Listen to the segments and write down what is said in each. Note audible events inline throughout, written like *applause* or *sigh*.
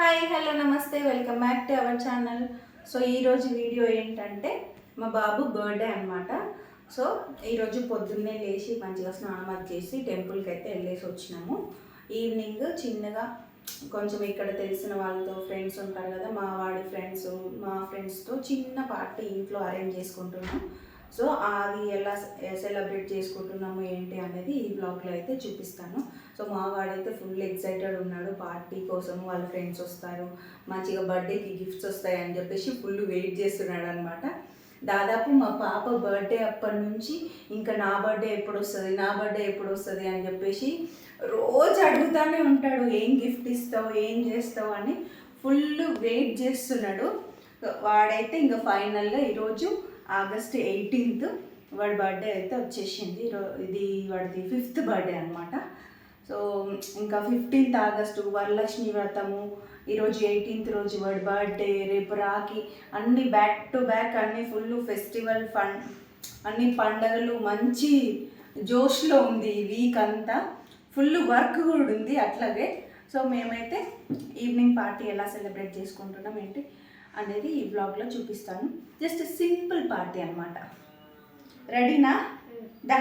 Hi hello నమస్తే welcome back to our channel. So ఈరోజు video ఏంటంటే మా బాబు బర్త్డే అనమాట సో ఈరోజు పొద్దున్నే లేచి మంచిగా స్నానం అది చేసి టెంపుల్కి అయితే వెళ్ళేసి వచ్చినాము. ఈవినింగ్ చిన్నగా కొంచెం ఇక్కడ తెలిసిన వాళ్ళతో ఫ్రెండ్స్ ఉంటారు కదా మా వాడి ఫ్రెండ్స్ మా ఫ్రెండ్స్తో చిన్న పార్టీ ఇంట్లో అరేంజ్ చేసుకుంటున్నాం. సో అది ఎలా సెలబ్రేట్ చేసుకుంటున్నాము ఏంటి అనేది ఈ బ్లాగ్లో అయితే చూపిస్తాను. సో మా వాడైతే ఫుల్ ఎక్సైటెడ్ ఉన్నాడు పార్టీ కోసం వాళ్ళ ఫ్రెండ్స్ వస్తారు మంచిగా బర్త్డేకి గిఫ్ట్స్ వస్తాయి అని చెప్పేసి ఫుల్ వెయిట్ చేస్తున్నాడు అనమాట దాదాపు మా పాప బర్త్డే అప్పటి నుంచి ఇంకా నా బర్త్డే ఎప్పుడు వస్తుంది నా బర్త్డే ఎప్పుడు వస్తుంది అని చెప్పేసి రోజు అడుగుతానే ఉంటాడు ఏం గిఫ్ట్ ఇస్తావు ఏం చేస్తావు అని ఫుల్ వెయిట్ చేస్తున్నాడు. వాడైతే ఇంకా ఫైనల్గా ఈరోజు ఆగస్ట్ ఎయిటీన్త్ వాడి బర్త్డే అయితే వచ్చేసింది. ఇది వాడిది ఫిఫ్త్ బర్త్డే అనమాట సో ఇంకా ఫిఫ్టీన్త్ ఆగస్టు వరలక్ష్మి వ్రతము ఈరోజు ఎయిటీన్త్ రోజు వాడి బర్త్డే రేపు రాఖీ అన్ని బ్యాక్ టు బ్యాక్ అన్ని ఫుల్ ఫెస్టివల్ ఫన్ అన్ని పండగలు మంచి జోష్లో ఉంది ఈ వీక్ అంతా. ఫుల్ వర్క్ కూడా ఉంది అట్లాగే. సో మేమైతే ఈవినింగ్ పార్టీ ఎలా సెలబ్రేట్ చేసుకుంటున్నాం ఏంటి? అనేది ఈ బ్లాగ్లో చూపిస్తాను. జస్ట్ సింపుల్ పార్టీ అనమాట రెడీనా డా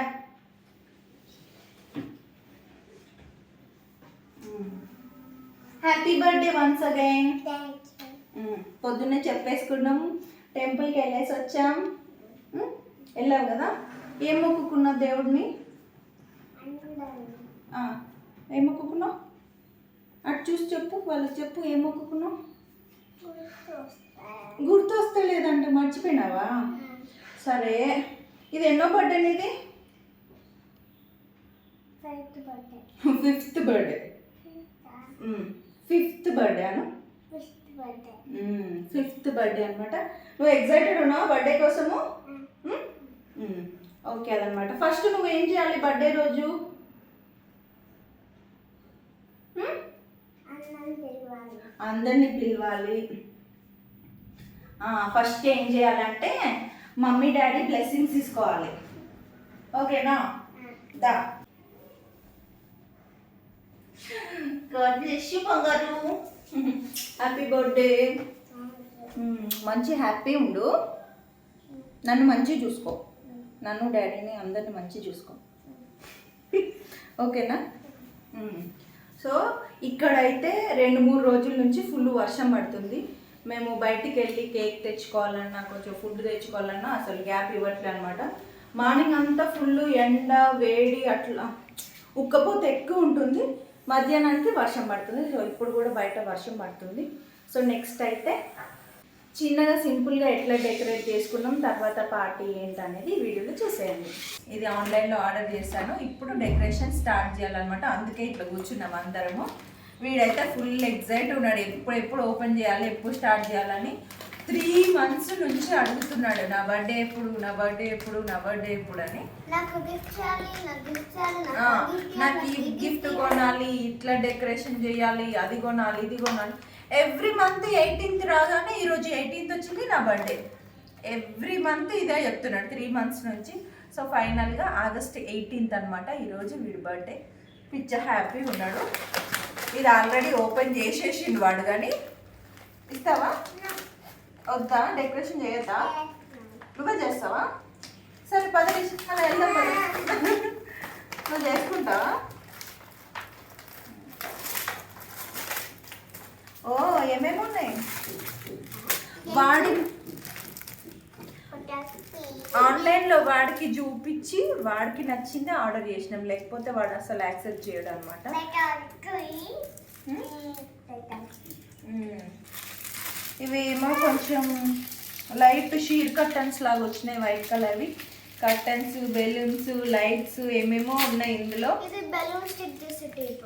హ్యాపీ బర్త్డే వన్స్ అగైన్ పొద్దున్నే చెప్పేసుకున్నాము. టెంపుల్కి వెళ్ళేసి వచ్చాం. ఉమ్, వెళ్ళావు కదా? ఏం మొక్కుకున్నావు దేవుడిని? ఏం మొక్కుకున్నావు? అటు చూసి చెప్పు వాళ్ళకి చెప్పు ఏం మొక్కుకున్నావు? గుర్తు వస్తలేదంట మర్చిపోయినావా? సరే ఇది ఎన్నో బర్త్డే నీది? Fifth birthday. Fifth birthday. అను? Fifth birthday. అనమాట నువ్వు ఎగ్జైటెడ్ ఉన్నావా బర్త్డే కోసము? ఓకే అదనమాట ఫస్ట్ నువ్వు ఏం చేయాలి బర్త్డే రోజు? అందరినీ పిలవాలి. ఫస్ట్ ఏం చేయాలంటే మమ్మీ డాడీ బ్లెస్సింగ్స్ తీసుకోవాలి. ఓకేనా? దా. గాడ్ బ్లెస్ యూ బంగారు. హ్యాపీ బర్త్డే మంచి హ్యాపీ ఉండు. నన్ను మంచిగా చూసుకో. నన్ను డాడీని అందరిని మంచిగా చూసుకో. ఓకేనా? సో ఇక్కడైతే రెండు మూడు రోజుల నుంచి ఫుల్ వర్షం పడుతుంది. మేము బయటికి వెళ్ళి కేక్ తెచ్చుకోవాలన్నా కొంచెం ఫుడ్ తెచ్చుకోవాలన్నా అసలు గ్యాప్ ఇవ్వట్లే అనమాట మార్నింగ్ అంతా ఫుల్ ఎండ వేడి అట్లా. ఉక్కపోతే ఎక్కువ ఉంటుంది. మధ్యాహ్నానికి వర్షం పడుతుంది. సో ఇప్పుడు కూడా బయట వర్షం పడుతుంది. సో నెక్స్ట్ అయితే చిన్నగా సింపుల్గా ఎట్లా డెకరేట్ చేసుకున్నాం తర్వాత పార్టీ ఏంటి అనేది ఈ వీడియోలో చూసేయండి. ఇది ఆన్లైన్లో ఆర్డర్ చేశాను. ఇప్పుడు డెకరేషన్ స్టార్ట్ చేయాలన్నమాట. అందుకే ఇట్లా కూర్చున్నాం అందరము. వీడైతే ఫుల్ ఎగ్జైట్ ఉన్నాడు. ఎప్పుడు ఎప్పుడు ఓపెన్ చేయాలి ఎప్పుడు స్టార్ట్ చేయాలని త్రీ మంత్స్ నుంచి అడుగుతున్నాడు. నా బర్త్డే ఎప్పుడు నా బర్త్డే ఎప్పుడు నా బర్త్డే ఎప్పుడు అని. నాకు ఈ గిఫ్ట్ కొనాలి ఇట్లా డెకరేషన్ చేయాలి అది కొనాలి ఇది కొనాలి. ఎవ్రీ మంత్ ఎయిటీన్త్ రాగానే ఈరోజు ఎయిటీన్త్ వచ్చింది నా బర్త్డే ఎవ్రీ మంత్ ఇదే చెప్తున్నాడు త్రీ మంత్స్ నుంచి. సో ఫైనల్గా ఆగస్ట్ ఎయిటీన్త్ అనమాట ఈరోజు వీడి బర్త్డే పిచ్చ హ్యాపీ ఉన్నాడు. ఇది ఆల్రెడీ ఓపెన్ చేసేసిండు వాడు కానీ ఇస్తావా? వద్దా? డెకరేషన్ చేయొద్దా? నువ్వే చేస్తావా? సరే పది నిమిషాలు వెళ్దాం నువ్వు చేసుకుంటావా? ఓ ఏమేమి ఉన్నాయి? వాడి ఆన్లైన్లో వాడికి చూపించి వాడికి నచ్చిందే ఆర్డర్ చేసినాం. లేకపోతే వాడు అసలు యాక్సెప్ట్ చేయడం అనమాట ఇవేమో కొంచెం లైట్ షీర్ కర్టన్స్ లాగా వచ్చినాయి వైట్ కలర్వి కర్టన్స్ బెలూన్స్ లైట్స్ ఏమేమో ఉన్నాయి ఇందులో. ఇది బెలూన్ స్టిక్ చేసే టేప్.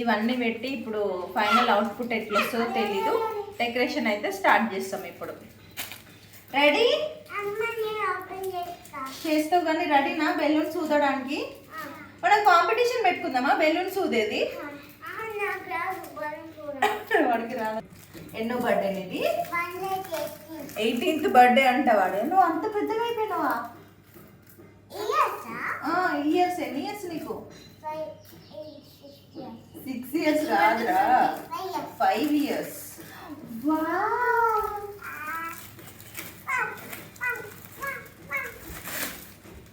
ఇవన్నీ పెట్టి ఇప్పుడు ఫైనల్ అవుట్పుట్ ఎట్లా వస్తుందో తెలీదు. డెకరేషన్ అయితే స్టార్ట్ చేస్తాం ఇప్పుడు. రెడీ? చేస్తావు కానీ రెడీనా? బెలూన్స్ ఊదడానికి మనం కాంపిటీషన్ పెట్టుకుందామా? బెలూన్స్ ఊదేది వాడికి రాదు. ఎన్నో బర్త్డే చేసి ఎయిటీన్త్ బర్త్డే అంట వాడు. నువ్వు అంత పెద్దగా అయిపోయినావా? ఇయర్సా ఎన్ని ఇయర్స్ నీకు? సిక్స్ ఇయర్స్ రాదురా. ఫైవ్ ఇయర్స్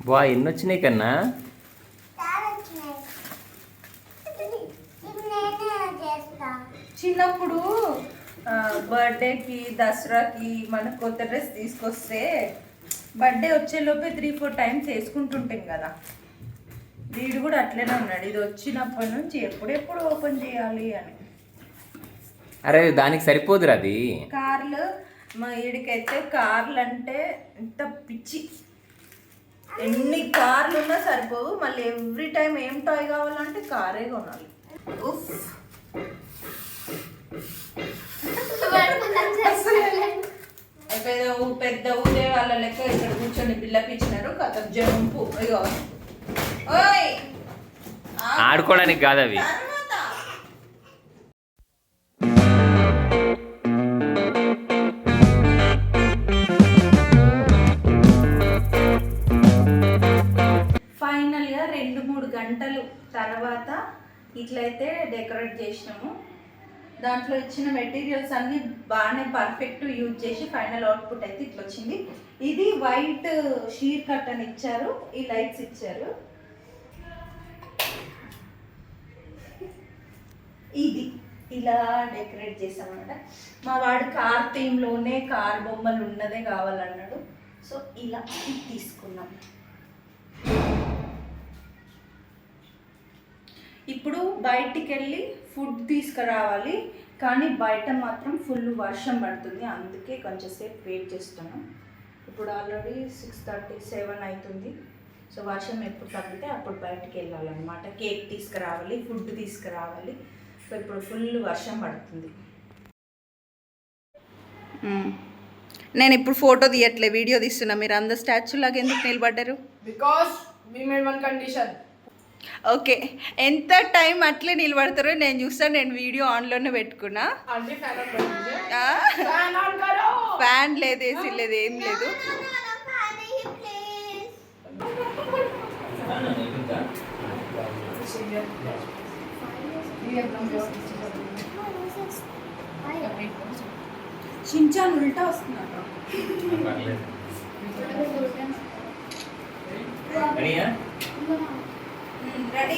బా ఎన్ని వచ్చినాయి కన్నా? చిన్నప్పుడు బర్త్డేకి దసరాకి మన కొత్త డ్రెస్ తీసుకొస్తే బర్త్డే వచ్చేలోపే త్రీ ఫోర్ టైమ్స్ వేసుకుంటుంటాం కదా. వీడు కూడా అట్లనే ఉన్నాడు. ఇది వచ్చినప్పటి నుంచి ఎప్పుడెప్పుడు ఓపెన్ చేయాలి అని. అరే దానికి సరిపోదురా అది. కార్లు మా ఈడికైతే కార్లు అంటే ఎంత పిచ్చి. ఎన్ని కార్లు ఉన్నా సరిపోవు. మళ్ళీ ఎవ్రీ టైం ఏం టాయ్ కావాలంటే కారే కొనాలి. ఉఫ్. పెద్ద పెద్ద ఊరే వాళ్ళ లెక్క ఇక్కడ కూర్చొని బిల్లపిచ్చినారు కథ జంపు. ఇగో ఆ- ఆడుకోవడానికి కాదు అవి. ఫైనల్గా రెండు మూడు గంటలు తర్వాత ఇట్లయితే డెకరేట్ చేసినాము. దాంట్లో ఇచ్చిన మెటీరియల్స్ అన్ని బాగానే పర్ఫెక్ట్ యూజ్ చేసి ఫైనల్ అవుట్పుట్ అయితే ఇట్లా వచ్చింది ఇది వైట్ షీర్ కట్ ఇచ్చారు ఈ లైట్స్ ఇచ్చారు. ఇది. ఇలా డెకరేట్ చేసామన్నమాట మా వాడు కార్ థీమ్లోనే కార్ బొమ్మలు ఉన్నదే కావాలన్నాడు. సో ఇలా ఇది తీసుకున్నాం. ఇప్పుడు బయటికి వెళ్ళి ఫుడ్ తీసుకురావాలి. కానీ బయట మాత్రం ఫుల్ వర్షం పడుతుంది. అందుకే కొంచెం సేపు వెయిట్ చేస్తున్నాం. ఇప్పుడు ఆల్రెడీ సిక్స్ థర్టీ సెవెన్ అవుతుంది సో వర్షం ఎప్పుడు తగ్గితే అప్పుడు బయటికి వెళ్ళాలన్నమాట కేక్ తీసుకురావాలి ఫుడ్ తీసుకురావాలి. సో ఇప్పుడు ఫుల్ వర్షం పడుతుంది. నేను ఇప్పుడు ఫోటో తీయట్లే వీడియో తీస్తున్నా. మీరు అందరు స్టాచ్యూ లాగా ఎందుకు నిలబడ్డారు? Because one condition. ఓకే. ఎంత టైం అట్లే నిలబడతారో నేను చూస్తాను నేను వీడియో ఆన్లోనే పెట్టుకున్నా. ఫ్యాన్ లేదు ఏసీ లేదు ఏం లేదు. *laughs* చించాన్ ఉల్టా వస్తున్నారు రెడీయా? రెడీ.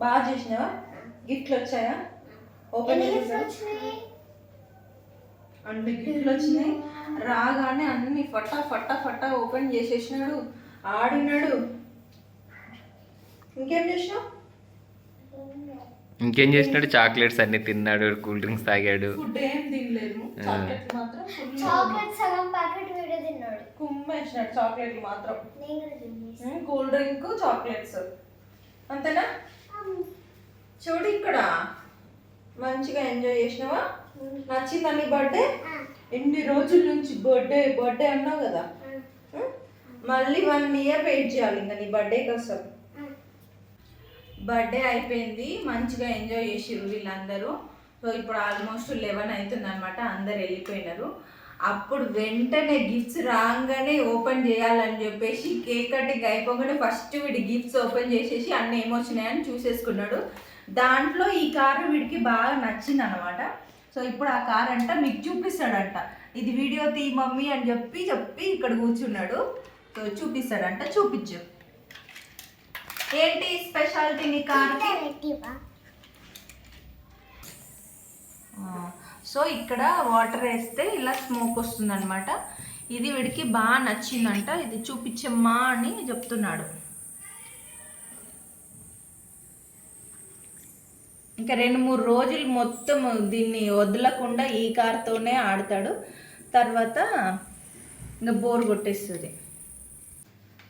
బాగా చేసినావా? గిఫ్ట్లు వచ్చాయా ఓపెన్ అన్ని గిఫ్ట్లు వచ్చినాయి రాగానే అన్ని ఫటా ఫటా ఫటా ఓపెన్ చేసేసినాడు. ఆడినాడు. ఇంకేం చేసినావు? ఇంకేం చేసినాడు? చాక్లెట్స్ అన్ని తిన్నాడు. కూల్ డ్రింక్స్ తాగాడు. ఫుడ్ ఏం తినలేదు. చాక్లెట్ మాత్రం full చాక్లెట్ సగం ప్యాకెట్ వీడియో తిన్నాడు. కుమ్మేసినాడు చాక్లెట్లు మాత్రం. Cool drink chocolates. అంతేనా? చూడు ఇక్కడ. మంచిగా ఎంజాయ్ చేసినావా? నచ్చిందా నీ బర్త్డే ఎన్ని రోజుల నుంచి బర్త్డే బర్త్డే అన్నావు కదా? మళ్ళీ వన్ ఇయర్ వెయిట్ చేయాలి ఇంకా నీ బర్త్డే కోసం బర్త్డే అయిపోయింది మంచిగా ఎంజాయ్ చేసిర్రు వీళ్ళందరూ. సో ఇప్పుడు ఆల్మోస్ట్ లెవెన్ అవుతుంది అనమాట అందరు వెళ్ళిపోయినారు. అప్పుడు వెంటనే గిఫ్ట్స్ రాగానే ఓపెన్ చేయాలని చెప్పేసి కేక్ కటింగ్ అయిపోగానే ఫస్ట్ వీడి గిఫ్ట్స్ ఓపెన్ చేసేసి అన్ని ఏమొచ్చినాయని చూసేసుకున్నాడు. దాంట్లో ఈ కారు వీడికి బాగా నచ్చింది అనమాట సో ఇప్పుడు ఆ కార్ అంట మీకు చూపిస్తాడంట. ఇది వీడియో తీ మమ్మీ అని చెప్పి చెప్పి ఇక్కడ కూర్చున్నాడు. సో చూపిస్తాడంట చూపించు. ఏంటి స్పెషాలిటీ నీ కార్కి సో ఇక్కడ వాటర్ వేస్తే ఇలా స్మోక్ వస్తుంది అనమాట ఇది వీడికి బాగా నచ్చిందంట. ఇది చూపించమ్మా అని చెప్తున్నాడు. ఇంకా రెండు మూడు రోజులు మొత్తం దీన్ని వదలకుండా ఈ కార్తోనే ఆడతాడు. తర్వాత ఇంకా బోర్ కొట్టేస్తుంది.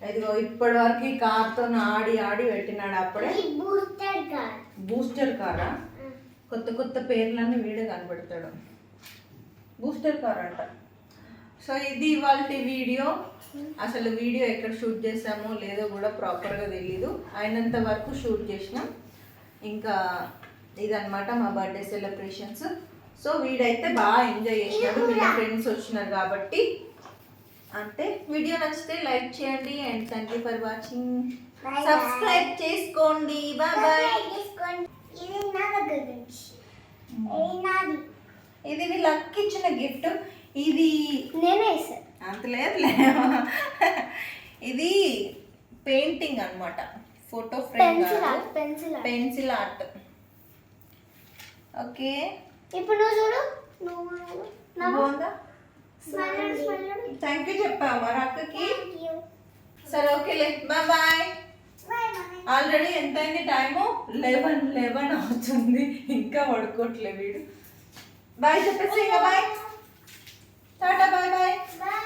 ఇదిగో ఇప్పటి వరకు ఈ కార్తో ఆడి ఆడి పెట్టినాడు అప్పుడే. ఈ బూస్టర్ కార్ బూస్టర్ కారా కొత్త కొత్త పేర్లన్నీ వీడే కనబడతాడు. బూస్టర్ కార్ అంట. సో ఇది ఇవాళ వీడియో. అసలు వీడియో ఎక్కడ షూట్ చేసామో లేదో కూడా ప్రాపర్గా తెలీదు. అయినంత వరకు షూట్ చేసినాం. ఇంకా ఇదన్నమాట మా బర్త్డే సెలబ్రేషన్స్. సో వీడైతే బాగా ఎంజాయ్ చేసినాడు. వీళ్ళ ఫ్రెండ్స్ వచ్చినారు కాబట్టి. అంటే వీడియో నచ్చితే లైక్ చేయండి and thank you for watching. Subscribe చేసుకోండి. బాయ్ ఇది నా దగ్గర నుంచి ఇది నాది. ఇది వీళ్ళ అక్క ఇచ్చిన గిఫ్ట్. ఇది నేనే ఇస్తాను అంత లేదులే. ఇది పెయింటింగ్ అన్నమాట. Photo frame pencil art pencil art. Pencil art. Okay. ఇప్పుడు నువ్వు చూడు. నువ్వు బాగుందా? థ్యాంక్ యూ చెప్పావు మరి అక్కకి. సరే ఓకేలే. Bye bye. ఆల్రెడీ ఎంత అయింది టైము? లెవెన్ లెవెన్ అవుతుంది. ఇంకా పడుకోవట్లే వీడు. బాయ్ చెప్పేసి ఇంకా bye. Tata bye bye. Bye.